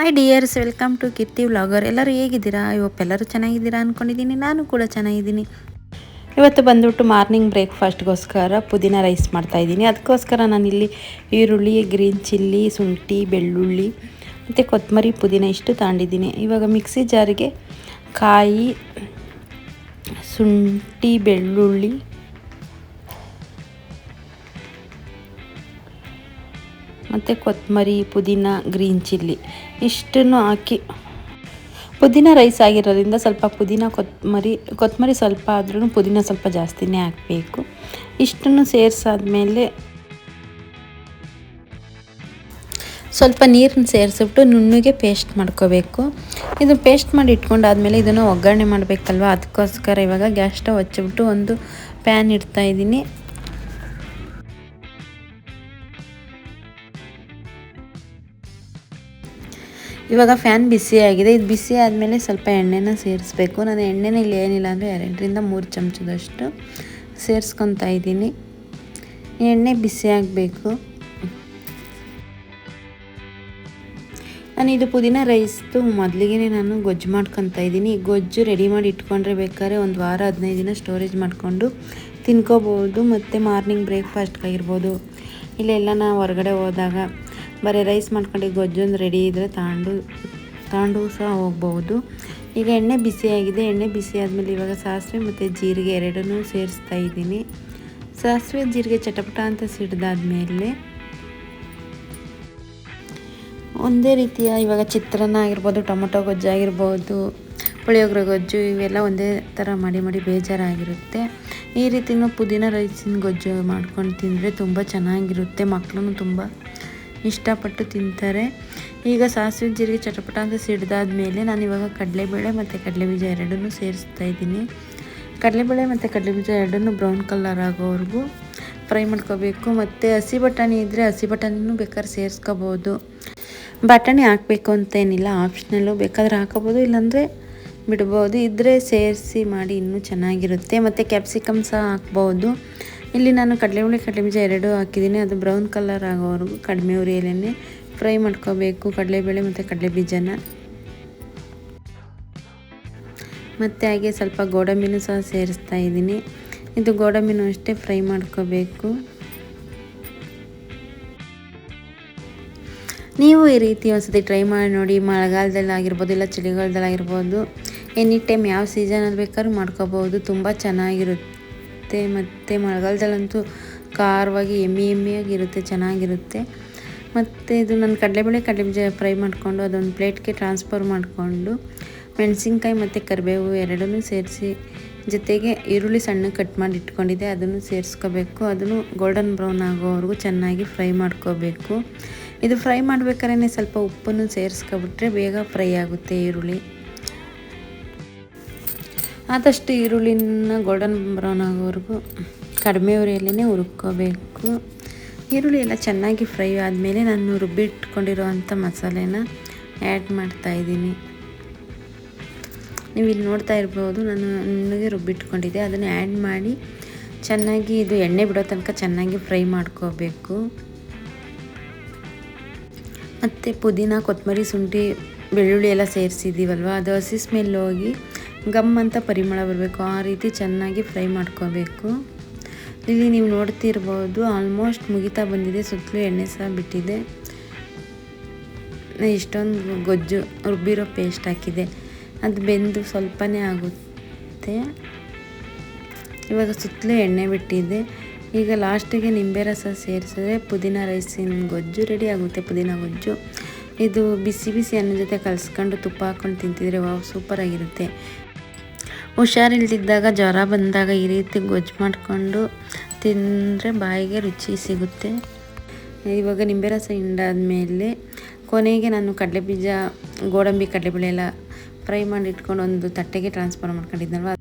Hi dears welcome to Kitti vlogger ಎಲ್ಲರೂ ಹೇಗಿದ್ದೀರಾ? ಇವತ್ತು ಎಲ್ಲರೂ ಚೆನ್ನಾಗಿದ್ದೀರಾ ಅಂದ್ಕೊಂಡಿದ್ದೀನಿ ನಾನು ಕೂಡ ಚೆನ್ನಾಗಿದ್ದೀನಿ. ಇವತ್ತು ಬಂದುಬಿಟ್ಟು ಮಾರ್ನಿಂಗ್ ಬ್ರೇಕ್ಫಾಸ್ಟ್ಗೋಸ್ಕರ ಪುದೀನ ರೈಸ್ ಮಾಡ್ತಾಯಿದ್ದೀನಿ ಅದಕ್ಕೋಸ್ಕರ ನಾನಿಲ್ಲಿ ಈರುಳ್ಳಿ ಗ್ರೀನ್ ಚಿಲ್ಲಿ ಶುಂಠಿ, ಬೆಳ್ಳುಳ್ಳಿ ಮತ್ತು ಕೊತ್ತಂಬರಿ ಪುದೀನ ಇಷ್ಟು ತಗೊಂಡಿದ್ದೀನಿ. ಇವಾಗ ಮಿಕ್ಸಿ ಜಾರಿಗೆ ಕಾಯಿ, ಶುಂಠಿ, ಬೆಳ್ಳುಳ್ಳಿ ಮತ್ತು ಕೊತ್ತಂಬರಿ ಪುದೀನ ಗ್ರೀನ್ ಚಿಲ್ಲಿ ಇಷ್ಟನ್ನು ಹಾಕಿ. ಪುದೀನ ರೈಸ್ ಆಗಿರೋದ್ರಿಂದ ಸ್ವಲ್ಪ ಪುದೀನ ಕೊತ್ತಂಬರಿ ಕೊತ್ತಂಬರಿ ಸ್ವಲ್ಪ ಆದ್ರೂ ಪುದೀನ ಸ್ವಲ್ಪ ಜಾಸ್ತಿನೇ ಹಾಕಬೇಕು. ಇಷ್ಟನ್ನು ಸೇರಿಸಾದ್ಮೇಲೆ ಸ್ವಲ್ಪ ನೀರನ್ನ ಸೇರಿಸ್ಬಿಟ್ಟು ನುಣ್ಣಗೆ ಪೇಸ್ಟ್ ಮಾಡ್ಕೋಬೇಕು. ಇದು ಪೇಸ್ಟ್ ಮಾಡಿ ಇಟ್ಕೊಂಡಾದ್ಮೇಲೆ ಇದನ್ನು ಒಗ್ಗರಣೆ ಮಾಡಬೇಕಲ್ವ? ಅದಕ್ಕೋಸ್ಕರ ಇವಾಗ ಗ್ಯಾಸ್ ಸ್ಟವ್ ಹಚ್ಚಿಬಿಟ್ಟು ಒಂದು ಪ್ಯಾನ್ ಇಡ್ತಾ ಇದ್ದೀನಿ. ಇವಾಗ ಫ್ಯಾನ್ ಬಿಸಿಯಾಗಿದೆ ಇದು ಬಿಸಿ ಆದಮೇಲೆ ಸ್ವಲ್ಪ ಎಣ್ಣೆನ ಸೇರಿಸ್ಬೇಕು. ನಾನು ಎಣ್ಣೆನ ಇಲ್ಲಿ ಏನಿಲ್ಲ ಅಂದರೆ ಎರಡರಿಂದ ಮೂರು ಚಮಚದಷ್ಟು ಸೇರಿಸ್ಕೊತಾ ಇದ್ದೀನಿ. ಎಣ್ಣೆ ಬಿಸಿ ಆಗಬೇಕು. ನಾನು ಇದು ಪುದೀನ ರೈಸ್ದು ಮೊದಲಿಗೆ ನಾನು ಗೊಜ್ಜು ಮಾಡ್ಕೊತಾ ಇದ್ದೀನಿ. ಗೊಜ್ಜು ರೆಡಿ ಮಾಡಿ ಇಟ್ಕೊಂಡ್ರೆ ಬೇಕಾದ್ರೆ ಒಂದು ವಾರ, ಹದಿನೈದು ದಿನ ಸ್ಟೋರೇಜ್ ಮಾಡಿಕೊಂಡು ತಿನ್ಕೋಬೋದು. ಮತ್ತು ಮಾರ್ನಿಂಗ್ ಬ್ರೇಕ್ಫಾಸ್ಟ್ಗಾಗಿರ್ಬೋದು ಇಲ್ಲೆಲ್ಲ ನಾವು ಹೊರಗಡೆ ಹೋದಾಗ ಬರೀ ರೈಸ್ ಮಾಡ್ಕೊಂಡು ಗೊಜ್ಜೊಂದು ರೆಡಿ ಇದ್ದರೆ ತಗೊಂಡು ತಗೊಂಡು ಸಹ ಹೋಗ್ಬೋದು. ಈಗ ಎಣ್ಣೆ ಬಿಸಿಯಾಗಿದೆ. ಎಣ್ಣೆ ಬಿಸಿ ಆದಮೇಲೆ ಇವಾಗ ಸಾಸಿವೆ ಮತ್ತು ಜೀರಿಗೆ ಎರಡನ್ನೂ ಸೇರಿಸ್ತಾ ಇದ್ದೀನಿ. ಸಾಸಿವೆ, ಜೀರಿಗೆ ಚಟಪಟ ಅಂತ ಸಿಡ್ದಾದ್ಮೇಲೆ ಒಂದೇ ರೀತಿಯ ಇವಾಗ ಚಿತ್ರಾನ್ನ ಆಗಿರ್ಬೋದು, ಟೊಮೊಟೊ ಗೊಜ್ಜು ಆಗಿರ್ಬೋದು, ಪುಳಿಯೋಗರೆ ಗೊಜ್ಜು ಇವೆಲ್ಲ ಒಂದೇ ಥರ ಮಾಡಿ ಮಾಡಿ ಬೇಜಾರಾಗಿರುತ್ತೆ. ಈ ರೀತಿಯೂ ಪುದೀನ ರೈಸಿನ ಗೊಜ್ಜು ಮಾಡ್ಕೊಂಡು ತಿಂದರೆ ತುಂಬ ಚೆನ್ನಾಗಿರುತ್ತೆ. ಮಕ್ಕಳು ತುಂಬ ಇಷ್ಟಪಟ್ಟು ತಿಂತಾರೆ. ಈಗ ಸಾಸಿವೆ ಜೀರಿಗೆ ಚಟಪಟ ಅಂತ ಸಿಡ್ದಾದ್ಮೇಲೆ ನಾನು ಇವಾಗ ಕಡಲೆಬೇಳೆ ಮತ್ತು ಕಡಲೆಬೀಜ ಎರಡನ್ನೂ ಸೇರಿಸ್ತಾ ಇದ್ದೀನಿ. ಕಡಲೆಬೇಳೆ ಮತ್ತು ಕಡಲೆಬೀಜ ಎರಡನ್ನೂ ಬ್ರೌನ್ ಕಲರ್ ಆಗೋವರೆಗೂ ಫ್ರೈ ಮಾಡ್ಕೋಬೇಕು. ಮತ್ತು ಹಸಿ ಬಟಾಣಿ ಇದ್ದರೆ ಹಸಿ ಬಟಾಣಿನೂ ಬೇಕಾದ್ರೆ ಸೇರಿಸ್ಕೋಬೋದು. ಬಟಾಣಿ ಹಾಕಬೇಕು ಅಂತೇನಿಲ್ಲ ಆಪ್ಷನಲ್ಲು ಬೇಕಾದ್ರೆ ಹಾಕೋಬೋದು, ಇಲ್ಲಾಂದರೆ ಬಿಡ್ಬೋದು. ಇದ್ದರೆ ಸೇರಿಸಿ ಮಾಡಿ ಇನ್ನೂ ಚೆನ್ನಾಗಿರುತ್ತೆ. ಮತ್ತು ಕ್ಯಾಪ್ಸಿಕಮ್ ಸಹ ಹಾಕ್ಬೋದು. ಇಲ್ಲಿ ನಾನು ಕಡಲೆ ಹುಳಿ ಕಡಲೆ ಬೀಜ ಎರಡು ಹಾಕಿದ್ದೀನಿ. ಅದು ಬ್ರೌನ್ ಕಲರ್ ಆಗೋವರೆಗೂ ಕಡಿಮೆ ಉರಿಯಲ್ಲೇ ಫ್ರೈ ಮಾಡ್ಕೋಬೇಕು. ಕಡಲೆಬೇಳೆ ಮತ್ತು ಕಡಲೆ ಬೀಜನ ಮತ್ತು ಹಾಗೆ ಸ್ವಲ್ಪ ಗೋಡಂಬಿನೂ ಸಹ ಸೇರಿಸ್ತಾ ಇದ್ದೀನಿ. ಇದು ಗೋಡಂಬಿನೂ ಅಷ್ಟೇ ಫ್ರೈ ಮಾಡ್ಕೋಬೇಕು. ನೀವು ಈ ರೀತಿ ಒಂದ್ಸತಿ ಟ್ರೈ ಮಾಡಿ ನೋಡಿ, ಮಳೆಗಾಲದಲ್ಲಿ ಆಗಿರ್ಬೋದು ಇಲ್ಲ ಚಳಿಗಾಲದಲ್ಲಿ ಆಗಿರ್ಬೋದು ಎನಿ ಟೈಮ್ ಯಾವ ಸೀಸನಲ್ಲಿ ಬೇಕಾದ್ರೂ ಮಾಡ್ಕೋಬೋದು. ತುಂಬ ಚೆನ್ನಾಗಿರುತ್ತೆ. ಮತ್ತು ಮಳೆಗಾಲದಲ್ಲಂತೂ ಖಾರವಾಗಿ ಎಮ್ಮೆ ಎಮ್ಮೆಯಾಗಿರುತ್ತೆ ಚೆನ್ನಾಗಿರುತ್ತೆ. ಮತ್ತು ಇದು ನಾನು ಕಡಲೆಬೇಳೆ ಕಡಲೆಬೀಜ ಫ್ರೈ ಮಾಡಿಕೊಂಡು ಅದೊಂದು ಪ್ಲೇಟ್ಗೆ ಟ್ರಾನ್ಸ್ಫರ್ ಮಾಡಿಕೊಂಡು ಮೆಣಸಿನ್ಕಾಯಿ ಮತ್ತು ಕರಿಬೇವು ಎರಡನ್ನೂ ಸೇರಿಸಿ ಜೊತೆಗೆ ಈರುಳ್ಳಿ ಸಣ್ಣ ಕಟ್ ಮಾಡಿ ಇಟ್ಕೊಂಡಿದ್ದೆ, ಅದನ್ನು ಸೇರಿಸ್ಕೋಬೇಕು. ಅದನ್ನು ಗೋಲ್ಡನ್ ಬ್ರೌನ್ ಆಗೋವರೆಗೂ ಚೆನ್ನಾಗಿ ಫ್ರೈ ಮಾಡ್ಕೋಬೇಕು. ಇದು ಫ್ರೈ ಮಾಡ್ಬೇಕಾದ್ರೆ ಸ್ವಲ್ಪ ಉಪ್ಪನ್ನು ಸೇರಿಸ್ಕೊಬಿಟ್ರೆ ಬೇಗ ಫ್ರೈ ಆಗುತ್ತೆ ಈರುಳ್ಳಿ. ಆದಷ್ಟು ಈರುಳ್ಳಿನ ಗೋಲ್ಡನ್ ಬ್ರೌನ್ ಆಗೋವರೆಗೂ ಕಡಿಮೆ ಉರಿಯಲ್ಲೇ ಹುರ್ಕೋಬೇಕು. ಈರುಳ್ಳಿ ಎಲ್ಲ ಚೆನ್ನಾಗಿ ಫ್ರೈ ಆದಮೇಲೆ ನಾನು ರುಬ್ಬಿಟ್ಕೊಂಡಿರೋವಂಥ ಮಸಾಲೆನ ಆ್ಯಡ್ ಮಾಡ್ತಾಯಿದ್ದೀನಿ ನೀವು ಇಲ್ಲಿ ನೋಡ್ತಾ ಇರ್ಬೋದು, ನಾನು ನನಗೆ ರುಬ್ಬಿಟ್ಕೊಂಡಿದ್ದೆ. ಅದನ್ನು ಆ್ಯಡ್ ಮಾಡಿ ಚೆನ್ನಾಗಿ ಇದು ಎಣ್ಣೆ ಬಿಡೋ ತನಕ ಚೆನ್ನಾಗಿ ಫ್ರೈ ಮಾಡ್ಕೋಬೇಕು. ಮತ್ತು ಪುದೀನ ಕೊತ್ತಂಬರಿ ಶುಂಠಿ, ಬೆಳ್ಳುಳ್ಳಿ ಎಲ್ಲ ಸೇರಿಸಿದ್ದೀವಲ್ವ, ಅದು ಹಸಿ ಸ್ಮೆಲ್ ಹೋಗಿ ಗಮ್ ಅಂತ ಪರಿಮಳ ಬರಬೇಕು. ಆ ರೀತಿ ಚೆನ್ನಾಗಿ ಫ್ರೈ ಮಾಡ್ಕೋಬೇಕು. ಇಲ್ಲಿ ನೀವು ನೋಡ್ತಿರ್ಬೋದು, ಆಲ್ಮೋಸ್ಟ್ ಮುಗಿತಾ ಬಂದಿದೆ. ಸುತ್ತಲೂ ಎಣ್ಣೆ ಸಹ ಬಿಟ್ಟಿದೆ. ಇಷ್ಟೊಂದು ಗೊಜ್ಜು ರುಬ್ಬಿರೋ ಪೇಸ್ಟ್ ಹಾಕಿದೆ. ಅದು ಬೆಂದು ಸ್ವಲ್ಪನೇ ಆಗುತ್ತೆ. ಇವಾಗ ಸುತ್ತಲೂ ಎಣ್ಣೆ ಬಿಟ್ಟಿದೆ. ಈಗ ಲಾಸ್ಟಿಗೆ ನಿಂಬೆ ರಸ ಸೇರಿಸಿದ್ರೆ ಪುದೀನ ರೈಸಿನ ಗೊಜ್ಜು ರೆಡಿ ಆಗುತ್ತೆ. ಪುದೀನ ಗೊಜ್ಜು. ಇದು ಬಿಸಿ ಬಿಸಿ ಅನ್ನ ಜೊತೆ ಕಲಸ್ಕೊಂಡು ತುಪ್ಪ ಹಾಕ್ಕೊಂಡು ತಿಂತಿದ್ರೆ ವಾವ್ ಸೂಪರಾಗಿರುತ್ತೆ ಹುಷಾರಿಲ್ದಿದ್ದಾಗ ಜ್ವರ ಬಂದಾಗ ಈ ರೀತಿ ಗೊಜ್ಜು ಮಾಡಿಕೊಂಡು ತಿಂದರೆ ಬಾಯಿಗೆ ರುಚಿ ಸಿಗುತ್ತೆ. ಇವಾಗ ನಿಂಬೆ ರಸ ಹಿಂಡಾದ್ಮೇಲೆ ಕೊನೆಗೆ ನಾನು ಕಡಲೆಬೀಜ ಗೋಡಂಬಿ ಕಡಲೆಬೇಳೆ ಎಲ್ಲ ಫ್ರೈ ಮಾಡಿ ಇಟ್ಕೊಂಡು ಒಂದು ತಟ್ಟೆಗೆ ಟ್ರಾನ್ಸ್ಫರ್ ಮಾಡ್ಕೊಂಡಿದ್ದಲ್ವ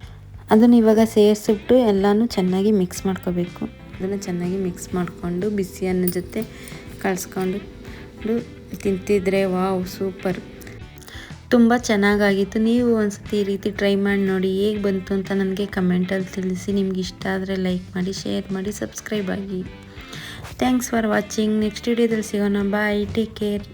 ಅದನ್ನು ಇವಾಗ ಸೇರಿಸ್ಬಿಟ್ಟು ಎಲ್ಲನೂ ಚೆನ್ನಾಗಿ ಮಿಕ್ಸ್ ಮಾಡ್ಕೋಬೇಕು. ಅದನ್ನು ಚೆನ್ನಾಗಿ ಮಿಕ್ಸ್ ಮಾಡಿಕೊಂಡು ಬಿಸಿ ಅನ್ನ ಜೊತೆ ಕಳಿಸ್ಕೊಂಡು ತಿಂತಿದ್ರೆ ವಾವ್, ಸೂಪರ್. ತುಂಬ ಚೆನ್ನಾಗಾಗಿತ್ತು. ನೀವು ಒಂದ್ಸತಿ ಈ ರೀತಿ ಟ್ರೈ ಮಾಡಿ ನೋಡಿ ಹೇಗೆ ಬಂತು ಅಂತ ನನಗೆ ಕಮೆಂಟಲ್ಲಿ ತಿಳಿಸಿ. ನಿಮ್ಗೆ ಇಷ್ಟ ಆದರೆ ಲೈಕ್ ಮಾಡಿ ಶೇರ್ ಮಾಡಿ ಸಬ್ಸ್ಕ್ರೈಬ್ ಆಗಿ. ಥ್ಯಾಂಕ್ಸ್ ಫಾರ್ ವಾಚಿಂಗ್ ನೆಕ್ಸ್ಟ್ ವಿಡಿಯೋದಲ್ಲಿ ಸಿಗೋಣ. Bye take care